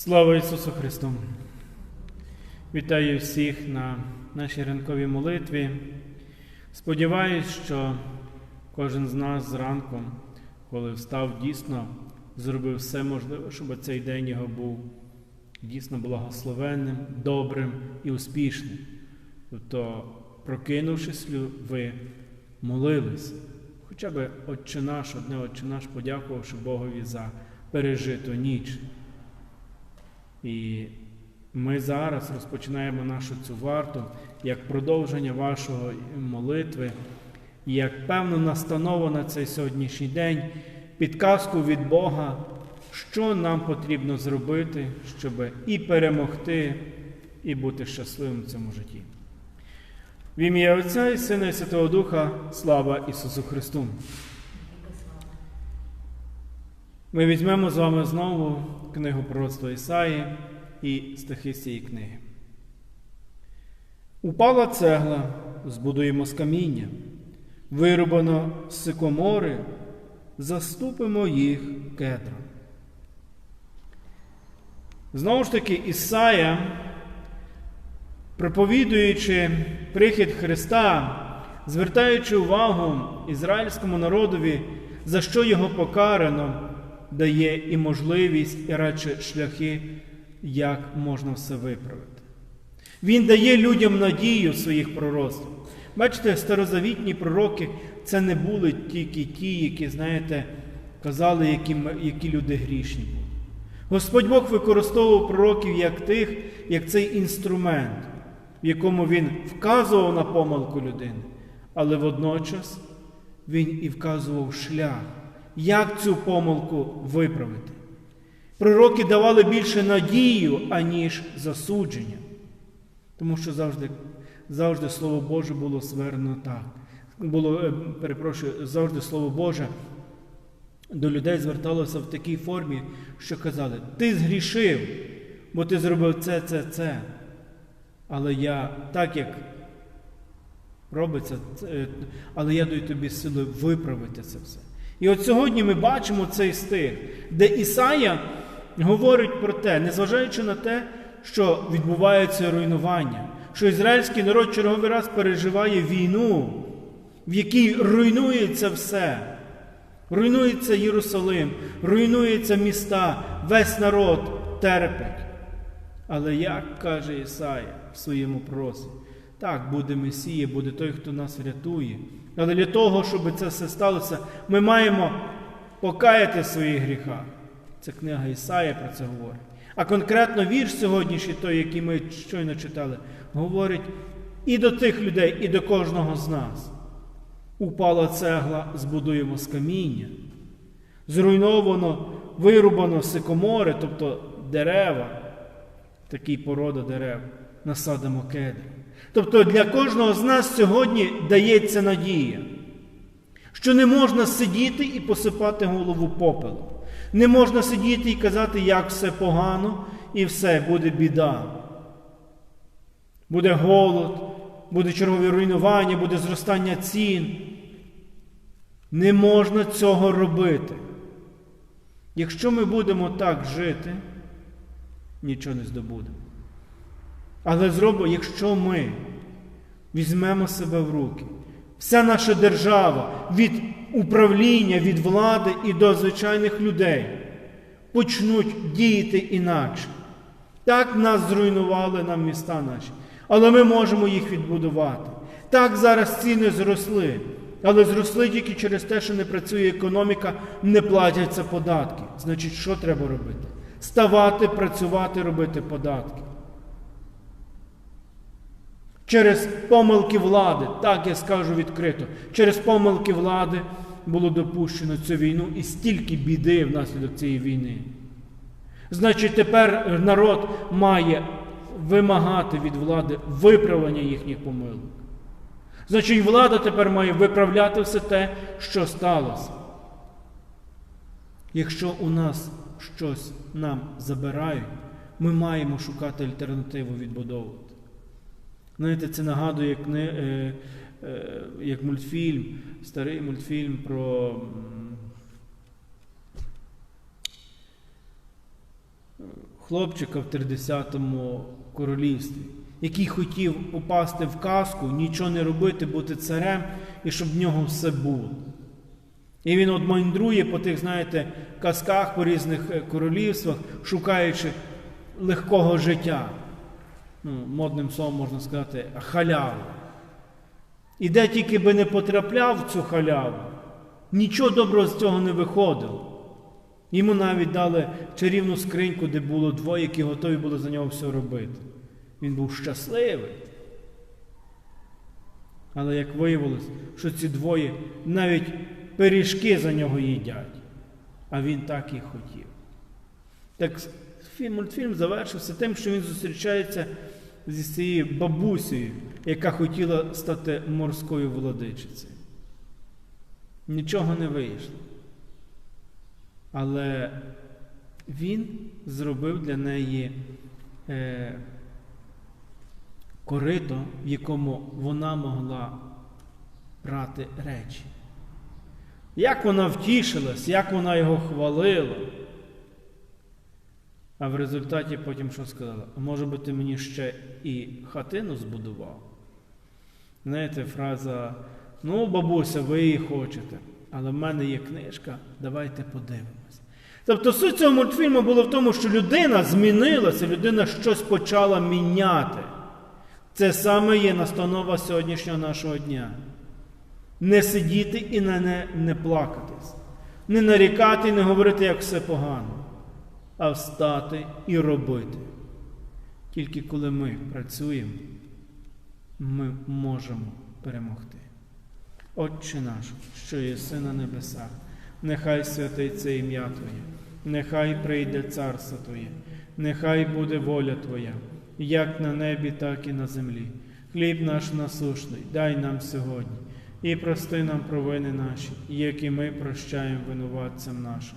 Слава Ісусу Христу! Вітаю всіх на нашій ранковій молитві. Сподіваюсь, що кожен з нас зранку, коли встав, дійсно зробив все можливе, щоб цей день його був дійсно благословенним, добрим і успішним. Тобто, прокинувшись, ви молились, хоча б Отче наш, одне Отче наш, подякувавши Богові за пережиту ніч. І ми зараз розпочинаємо нашу цю варту як продовження вашої молитви, і як певна настанова на цей сьогоднішній день, підказку від Бога, що нам потрібно зробити, щоб і перемогти, і бути щасливим в цьому житті. В ім'я Отця і Сина і Святого Духа, слава Ісусу Христу! Ми візьмемо з вами знову книгу пророцтва Ісаї і стихи з цієї книги. Упала цегла, збудуємо з каміння, вирубано з сикомори, заступимо їх кедром. Знову ж таки, Ісая, проповідуючи прихід Христа, звертаючи увагу ізраїльському народові, за що його покарано, дає і можливість, і радше шляхи, як можна все виправити. Він дає людям надію своїх пророцтв. Бачите, старозавітні пророки це не були тільки ті, які, знаєте, казали, які, які люди грішні були. Господь Бог використовував пророків як тих, як цей інструмент, в якому він вказував на помилку людини, але водночас він і вказував шлях, як цю помилку виправити. Пророки давали більше надію, аніж засудження. Тому що завжди завжди Слово Боже було звернено так. Було, перепрошую, завжди Слово Боже до людей зверталося в такій формі, що казали: Ти згрішив, бо ти зробив це, це, це. Але я так як робиться, але я даю тобі сили виправити це все. І от сьогодні ми бачимо цей стих, де Ісая говорить про те, незважаючи на те, що відбувається руйнування, що ізраїльський народ черговий раз переживає війну, в якій руйнується все. Руйнується Єрусалим, руйнуються міста, весь народ терпить. Але як каже Ісая в своєму просі, так, буде Месія, буде той, хто нас врятує. Але для того, щоб це все сталося, ми маємо покаяти в своїх гріхах. Це книга Ісая про це говорить. А конкретно вірш сьогоднішній, той, який ми щойно читали, говорить і до тих людей, і до кожного з нас. Упала цегла, збудуємо з каміння. Зруйновано, вирубано сикомори, тобто дерева, такий порода дерев, насадимо кедри. Тобто для кожного з нас сьогодні дається надія, що не можна сидіти і посипати голову попелом. Не можна сидіти і казати, як все погано, і все, буде біда. Буде голод, буде чергові руйнування, буде зростання цін. Не можна цього робити. Якщо ми будемо так жити, нічого не здобудемо. Але зробимо, якщо ми візьмемо себе в руки, вся наша держава від управління, від влади і до звичайних людей почнуть діяти інакше. Так нас зруйнували нам міста наші, але ми можемо їх відбудувати. Так зараз ціни зросли, але зросли тільки через те, що не працює економіка, не платяться податки. Значить, що треба робити? Ставати, працювати, робити податки. Через помилки влади, так я скажу відкрито, через помилки влади було допущено цю війну і стільки біди внаслідок цієї війни. Значить, тепер народ має вимагати від влади виправлення їхніх помилок. Значить, влада тепер має виправляти все те, що сталося. Якщо у нас щось нам забирають, ми маємо шукати альтернативу відбудовувати. Знаєте, це нагадує як, не, е, як мультфільм, старий мультфільм про хлопчика в 30-му королівстві, який хотів попасти в казку, нічого не робити, бути царем, і щоб в нього все було. І він от мандрує по тих, знаєте, казках по різних е, королівствах, шукаючи легкого життя. Ну, модним словом можна сказати, халяву. І де тільки би не потрапляв в цю халяву, нічого доброго з цього не виходило. Йому навіть дали чарівну скриньку, де було двоє, які готові були за нього все робити. Він був щасливий. Але як виявилось, що ці двоє навіть пиріжки за нього їдять, а він так і хотів. Так фільм, мультфільм завершився тим, що він зустрічається зі цією бабусею, яка хотіла стати морською владичицею. Нічого не вийшло. Але він зробив для неї е, корито, в якому вона могла брати речі. Як вона втішилась, як вона його хвалила. А в результаті потім що сказала? А може би ти мені ще і хатину збудував? Знаєте, фраза, ну, бабуся, ви її хочете, але в мене є книжка, давайте подивимось. Тобто суть цього мультфільму було в тому, що людина змінилася, людина щось почала міняти. Це саме є настанова сьогоднішнього нашого дня. Не сидіти і не, не, не плакатись, не нарікати і не говорити, як все погано, а встати і робити. Тільки коли ми працюємо, ми можемо перемогти. Отче наш, що єси на небесах, нехай святиться ім'я Твоє, нехай прийде царство Твоє, нехай буде воля Твоя, як на небі, так і на землі. Хліб наш насушний, дай нам сьогодні, і прости нам провини наші, як і ми прощаємо винуватцям нашим.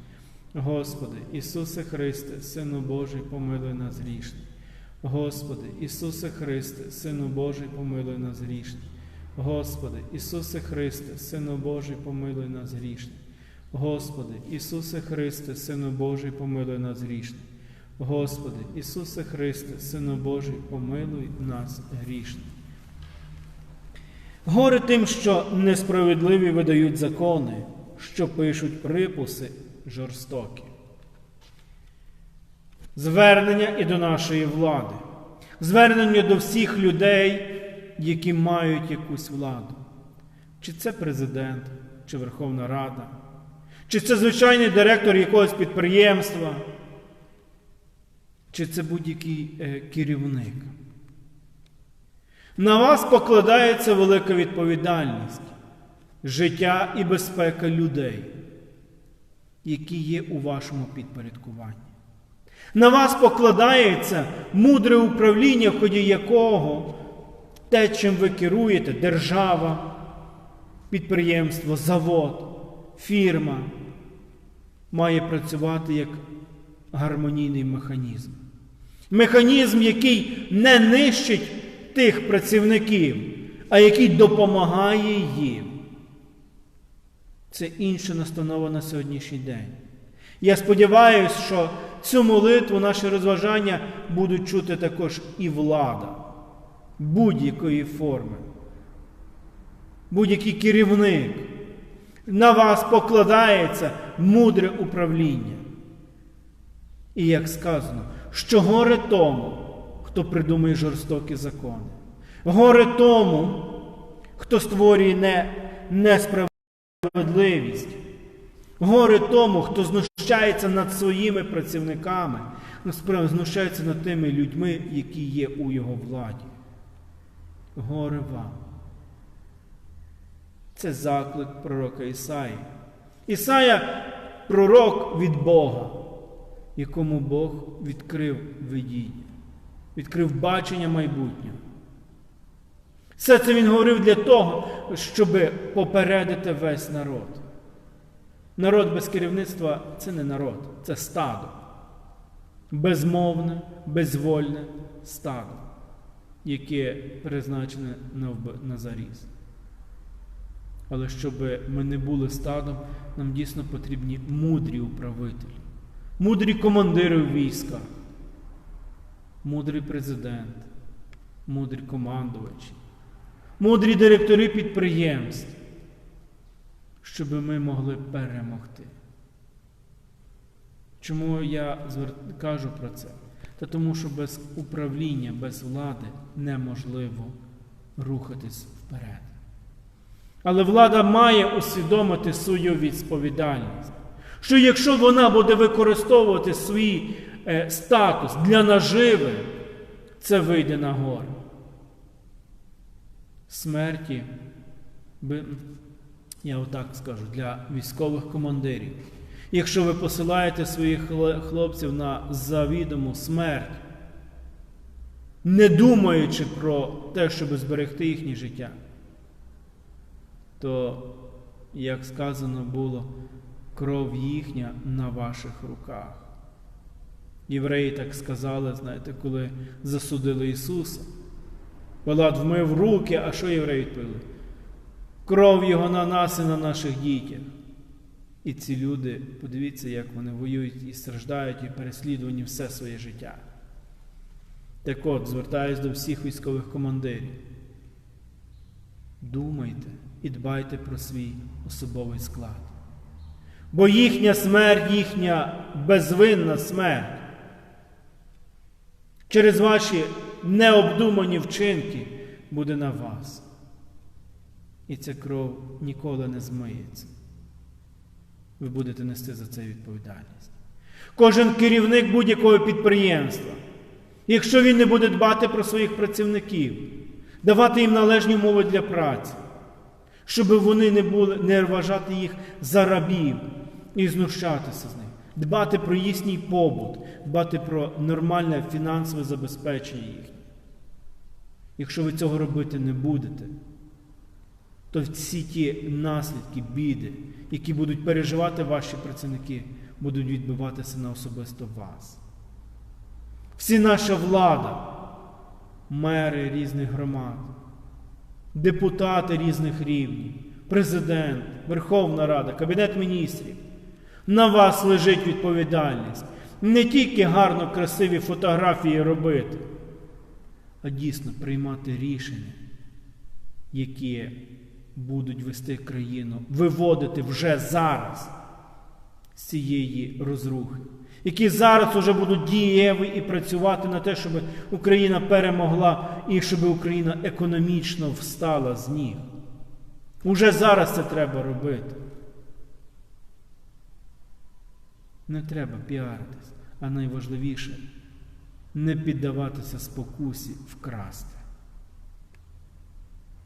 Господи, Ісусе Христе, Сину Божий, помилуй нас грішних. Господи, Ісусе Христе, Сину Божий, помилуй нас грішних. Господи, Ісусе Христе, Сину Божий, помилуй нас грішних. Господи, Ісусе Христе, Сину Божий, помилуй нас грішних. Господи, Ісусе Христе, Сину Божий, помилуй нас грішних. Горе тим, що несправедливі видають закони, що пишуть приписи жорстокі. Звернення і до нашої влади, звернення до всіх людей, які мають якусь владу. Чи це президент, чи Верховна Рада, чи це звичайний директор якогось підприємства, чи це будь-який е, керівник. На вас покладається велика відповідальність, життя і безпека людей, які є у вашому підпорядкуванні. На вас покладається мудре управління, в ході якого те, чим ви керуєте, держава, підприємство, завод, фірма, має працювати як гармонійний механізм. Механізм, який не нищить тих працівників, а який допомагає їм. Це інша настанова на сьогоднішній день. Я сподіваюся, що цю молитву, наше розважання будуть чути також і влада будь-якої форми, будь-який керівник. На вас покладається мудре управління. І як сказано, що горе тому, хто придумує жорстокі закони, горе тому, хто створює не, несправедливість, горе тому, хто знущається над своїми працівниками, насправді знущається над тими людьми, які є у його владі. Горе вам. Це заклик пророка Ісаї. Ісая пророк від Бога, якому Бог відкрив видіння, відкрив бачення майбутнього. Все це він говорив для того, щоб попередити весь народ. Народ без керівництва це не народ, це стадо. Безмовне, безвольне стадо, яке призначене на, заріз. Але щоб ми не були стадом, нам дійсно потрібні мудрі управителі, мудрі командири в військах, мудрий президент, мудрі командувачі, мудрі директори підприємств, щоб ми могли перемогти. Чому я кажу про це? Та тому, що без управління, без влади неможливо рухатись вперед. Але влада має усвідомити свою відповідальність, що якщо вона буде використовувати свій е, статус для наживи, це вийде на гору. Смерті, я отак скажу, для військових командирів. Якщо ви посилаєте своїх хлопців на завідому смерть, не думаючи про те, щоб зберегти їхнє життя, то, як сказано було, кров їхня на ваших руках. Євреї так сказали, знаєте, коли засудили Ісуса. Пилат вмив руки, а що євреї відповіли? Кров Його на нас і на наших дітях. І ці люди, подивіться, як вони воюють і страждають, і переслідувані все своє життя. Так от, звертаюсь до всіх військових командирів. Думайте і дбайте про свій особовий склад. Бо їхня смерть, їхня безвинна смерть через ваші необдумані вчинки буде на вас. І ця кров ніколи не змиється. Ви будете нести за це відповідальність. Кожен керівник будь-якого підприємства, якщо він не буде дбати про своїх працівників, давати їм належні умови для праці, щоб вони не були, не вважати їх за рабів і знущатися з них, дбати про їхній побут, дбати про нормальне фінансове забезпечення їхнє. Якщо ви цього робити не будете, то всі ті наслідки, біди, які будуть переживати ваші працівники, будуть відбиватися на особисто вас. Всі наша влада, мери різних громад, депутати різних рівнів, президент, Верховна Рада, Кабінет міністрів. На вас лежить відповідальність. Не тільки гарно красиві фотографії робити, а дійсно приймати рішення, які будуть вести країну, виводити вже зараз з цієї розрухи, які зараз уже будуть дієві і працювати на те, щоб Україна перемогла і щоб Україна економічно встала з ніг. Уже зараз це треба робити. Не треба піаритись, а найважливіше не піддаватися спокусі вкрасти.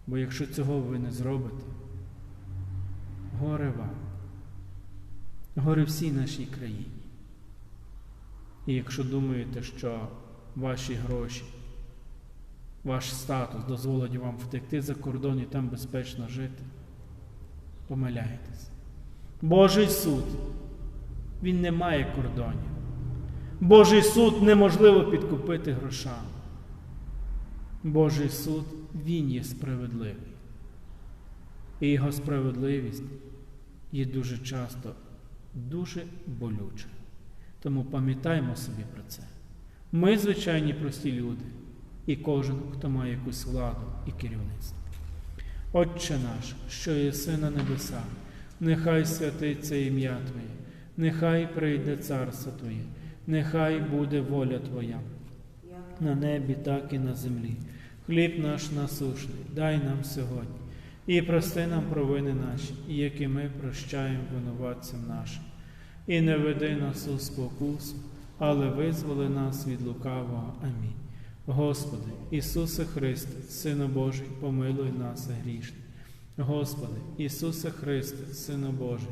Бо якщо цього ви не зробите, горе вам, горе всій нашій країні. І якщо думаєте, що ваші гроші, ваш статус дозволить вам втекти за кордон і там безпечно жити, помиляєтесь. Божий суд, він не має кордонів. Божий суд неможливо підкупити грошами. Божий суд, Він є справедливий. І його справедливість є дуже часто дуже болюча. Тому пам'ятаймо собі про це. Ми звичайні прості люди, і кожен, хто має якусь владу і керівництво. Отче наш, що єси на небесах, нехай святиться ім'я Твоє, нехай прийде царство Твоє, нехай буде воля Твоя на небі, так і на землі. Хліб наш насушний, дай нам сьогодні, і прости нам провини наші, і як і ми прощаємо винуватцям нашим. І не веди нас у спокусу, але визволи нас від лукавого. Амінь. Господи, Ісусе Христе, Сину Божий, помилуй нас грішних. Господи, Ісусе Христе, Сину Божий,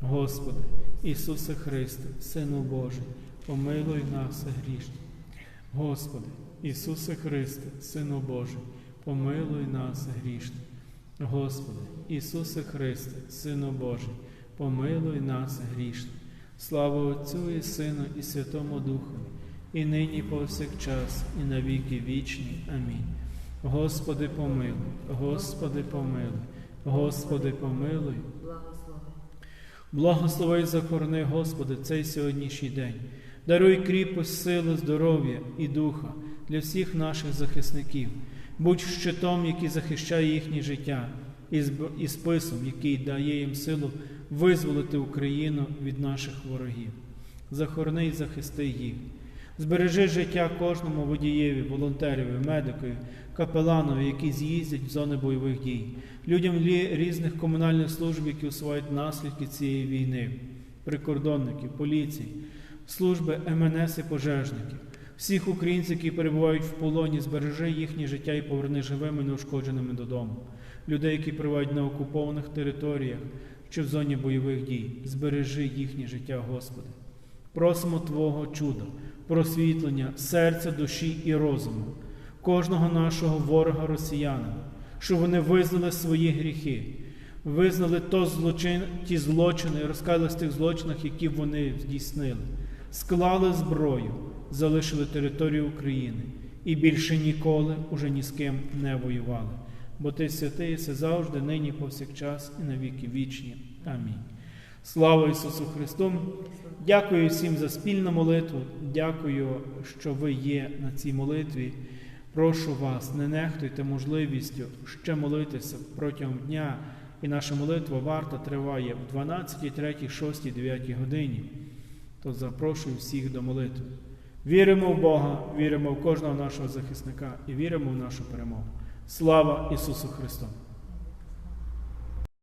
Господи, Ісусе Христе, Сину Божий, помилуй нас грішних. Господи, Ісусе Христе, Сину Божий, помилуй нас грішних. Господи, Ісусе Христе, Сину Божий, помилуй нас грішних. Слава Отцю і Сину, і Святому Духу, і нині повсякчас, і на віки вічні. Амінь. Господи, помилуй, Господи, помилуй, Господи, помилуй. Благослови. І захорони, Господи, цей сьогоднішній день. Даруй кріпость, сили, здоров'я і духа для всіх наших захисників. Будь щитом, який захищає їхнє життя, і списом, який дає їм силу визволити Україну від наших ворогів. Захорони і захисти їх. Збережи життя кожному водієві, волонтерові, медикові, капеланові, які з'їздять в зони бойових дій, людям різних комунальних служб, які усувають наслідки цієї війни, прикордонників, поліції, служби МНС і пожежників, всіх українців, які перебувають в полоні, збережи їхнє життя і поверни живими, неушкодженими додому, людей, які перебувають на окупованих територіях чи в зоні бойових дій, збережи їхнє життя, Господи. Просимо Твого чуда, просвітлення серця, душі і розуму, кожного нашого ворога росіянина, щоб вони визнали свої гріхи, визнали то злочин, ті злочини, розкаялись в тих злочинах, які вони здійснили, склали зброю, залишили територію України і більше ніколи уже ні з ким не воювали. Бо ти святий, все завжди, нині, повсякчас і на віки вічні. Амінь. Слава Ісусу Христу! Дякую всім за спільну молитву. Дякую, що ви є на цій молитві. Прошу вас, не нехтуйте можливістю ще молитися протягом дня. І наша молитва варта триває в 12, 3, 6, 9 годині. То запрошую всіх до молитви. Віримо в Бога, віримо в кожного нашого захисника і віримо в нашу перемогу. Слава Ісусу Христу!